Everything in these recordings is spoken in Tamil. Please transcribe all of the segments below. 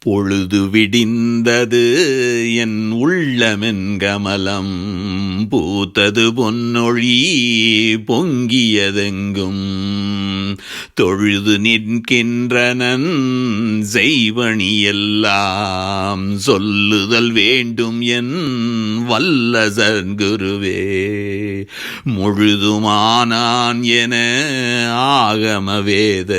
பொழுது விடிந்தது என் உள்ளமென் கமலம். பூத்தது பொன்னொழி பொங்கியதெங்கும். தொழுது நிற்கின்றனன் செய்வணி எல்லாம் சொல்லுதல் வேண்டும் என் வல்ல சர்க்குருவே முழுதுமானான் என ஆகம வேத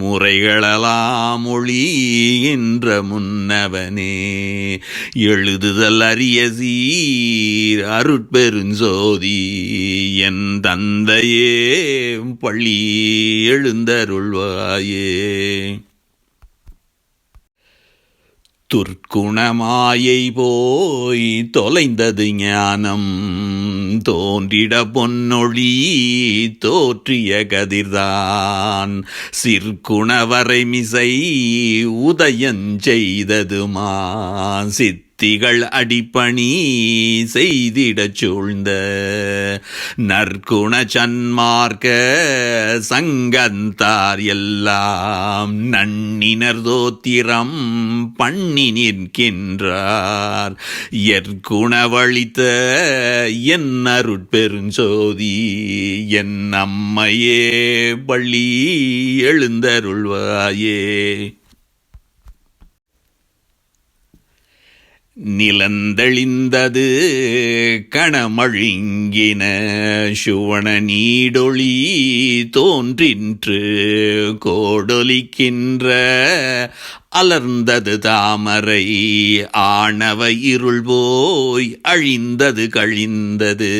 முறைகளெல்லாம் ஒளிகின்ற முன்னவனே. எழுதுதல் அரிய சீர் அருட்பெருஞ்சோதி என் தந்தையே பள்ளி எழுந்தருள்வாயே. துர்க்குணமாயை போய் தொலைந்தது ஞானம் தோன்றிட பொன்னொழி தோற்றிய கதிர்தான். சிற்குணவரை மிசை உதயஞ்செய்ததுமா சித் சித்திகள் அடிப்பணி செய்திடச் சூழ்ந்த நற்குண சன்மார்க்க சங்கந்தார் எல்லாம் நன்னினர் தோத்திரம் பண்ணி நிற்கின்றார். எற்குணவழித்த என் அருட்பெருஞ்சோதி என் அம்மையே பள்ளி எழுந்தருள்வாயே. நிலந்தெளிந்தது கணமழுங்கின சுவன நீடொளி தோன்றின்று கோடொலிக்கின்ற அலர்ந்தது தாமரை ஆணவ இருள் போய் அழிந்தது கழிந்தது.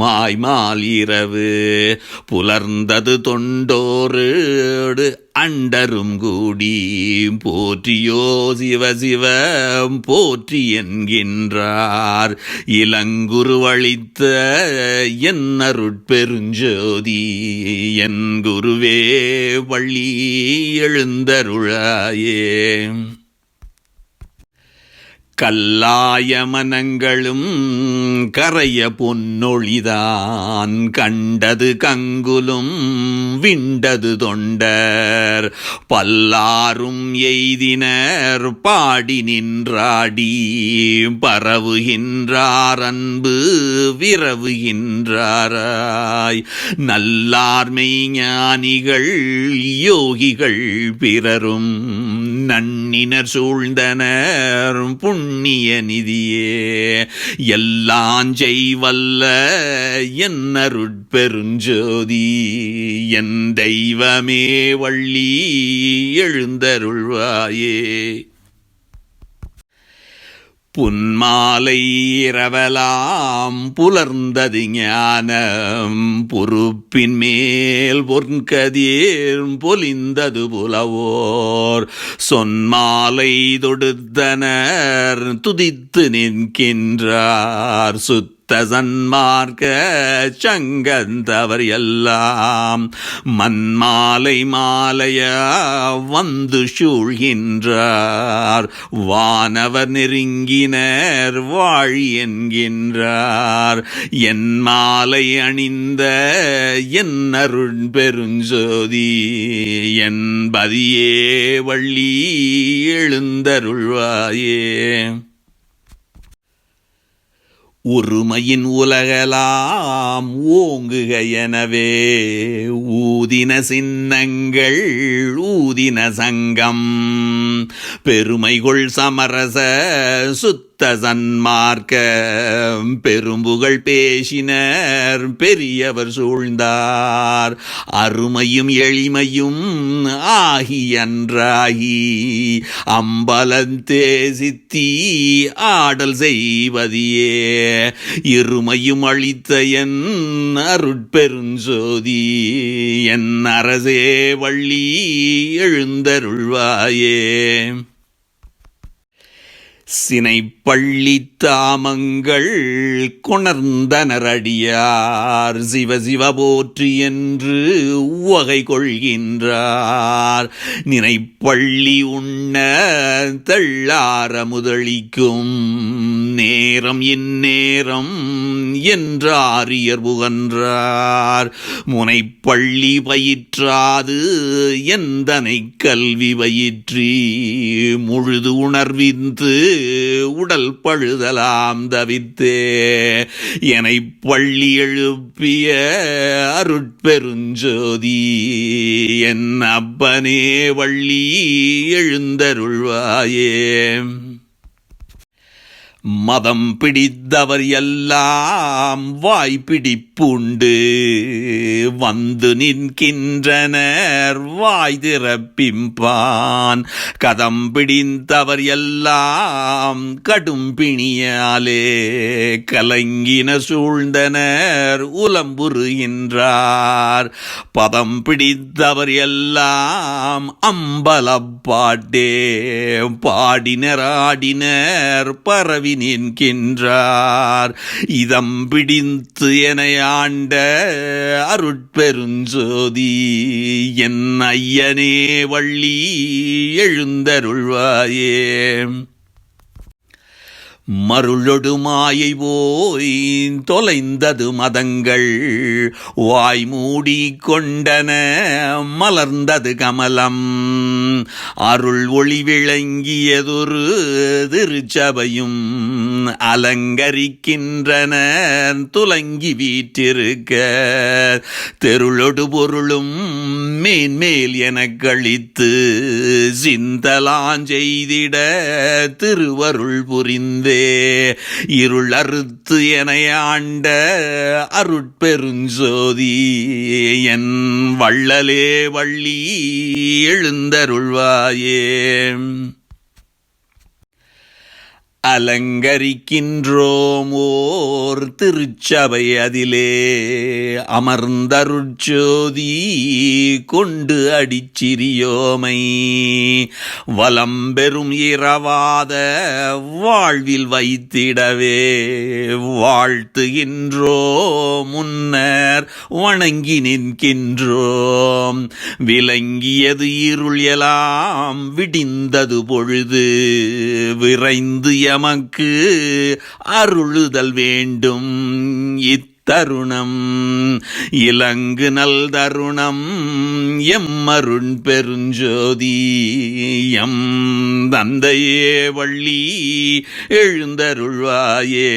மாய்மால் இரவு புலர்ந்தது தொண்டோரோடு அண்டரும் கூடி போற்றியோ சிவ சிவம் போற்றி என்கின்றார். இளங்குருவழித்த என் அருட்பெருஞ்சோதி என் குருவே வள்ளி எழுந்தருளாயே. கல்லாய மனங்களும் கரைய பொன்னொழிதான் கண்டது கங்குலும் விண்டது தொண்டர். பல்லாரும் எய்தினர் பாடி நின்றாடி பரவுகின்றார் அன்பு விரவுகின்றாராய். நல்லார்மை ஞானிகள் யோகிகள் பிறரும் நன்னினர் சூழ்ந்தனர் புண்ணிய நிதியே. எல்லாம் செய்வல்ல என்னருட்பெருஞ்சோதி என் தெய்வமே வள்ளி எழுந்தருள்வாயே. புன்மாலை இரவலாம் புலர்ந்தது ஞானம். பொறுப்பின் மேல் பொற்கதீர் பொலிந்தது புலவோர். சொன்மாலை தொடுத்தனர் துதித்து நிற்கின்றார் சுத்த சன்மார்க்க சங்கந்தவர் எல்லாம் மண்மாலை மாலைய வந்து சூழ்கின்றார். வானவர் நெருங்கினர் வாழி என்கின்றார். என் மாலை அணிந்த என் அருண் பெருஞ்சோதி என் பதியே வள்ளி எழுந்தருள்வாயே. ஒருமையின் உலகலாம் ஓங்குக எனவே ஊதின சின்னங்கள் ஊதின சங்கம். பெருமைகொள் சமரச சுத்த சன்மார்க்க. பெரும்புகள் பேசினர் பெரியவர் சூழ்ந்தார். அருமையும் எளிமையும் ஆகியன்றாகி. அம்பலந்தேசித்தி சித்தி ஆடல் செய்வதியே. இருமையும் அழித்த என் அருட்பெருஞ்சோதி என் அரசே வள்ளி எழுந்தருள்வாயே. சினைப்பள்ளி தாமங்கள் கொணர்ந்தனரடியார் சிவ சிவ போற்றி என்று உவகை கொள்கின்றார். நினைப்பள்ளி உண்ண தள்ளார முதலிக்கும் நேரம் இந்நேரம் என்றாரியர் புகன்றார் முனைப்பள்ளி பயிற்றாது எந்தனை கல்வி பயிற்றி முழுது உணர்விந்து உடல் பழுதலாம் தவித்தே. எனை பள்ளி எழுப்பிய அருட்பெருஞ்சோதி என் அப்பனே வள்ளி எழுந்தருள்வாயே. மதம் பிடித்தவர் எல்லாம் வாய்ப்பிடிப்புண்டு. வந்து நிற்கின்றனர் வாய் திறப்பிம்பான். கதம் பிடித்தவர் எல்லாம் கடும் பிணியாலே கலங்கின சூழ்ந்தனர் உலம்புறுகின்றார். பதம் பிடித்தவர் எல்லாம் அம்பலப்பாட்டே பாடினர் ஆடினர் பரவி நின்கின்றார். இதம் பிடித்து என ஆண்ட அருட்பெருஞ்சோதி என் ஐயனே வள்ளி எழுந்தருள்வாயே. மருளொடு மாயை போய் தொலைந்தது மதங்கள் வாய் மூடி கொண்டன மலர்ந்தது கமலம். அருள் ஒளி விளங்கியதொரு திருச்சபையும் அலங்கரிக்கின்றன துலங்கி வீற்றிருக்க. தெருளொடு பொருளும் மேன்மேல் எனக் கழித்து சிந்தலாஞ்செய்திட திருவருள் புரிந்தே. இருள் அறுத்து என ஆண்ட அருட்பெருஞ்சோதி என் வள்ளலே வள்ளி எழுந்தருள்வாயே. அலங்கரிக்கின்றோம் ஓர் திருச்சபை அதிலே அமர்ந்தருட்சோதி கொண்டு அடிச்சிரியோமை வலம் பெறும் இரவாத வாழ்வில் வைத்திடவே. வாழ்த்துகின்றோ முன்னர் வணங்கி நிற்கின்றோம். விளங்கியது இருள் எல்லாம் விடிந்தது பொழுது. விரைந்து எமக்கு அருளுதல் வேண்டும். இத்தருணம் இலங்கு நல் தருணம் எம்மருண் பெருஞ்சோதி எம் தந்தையே வள்ளி எழுந்தருள்வாயே.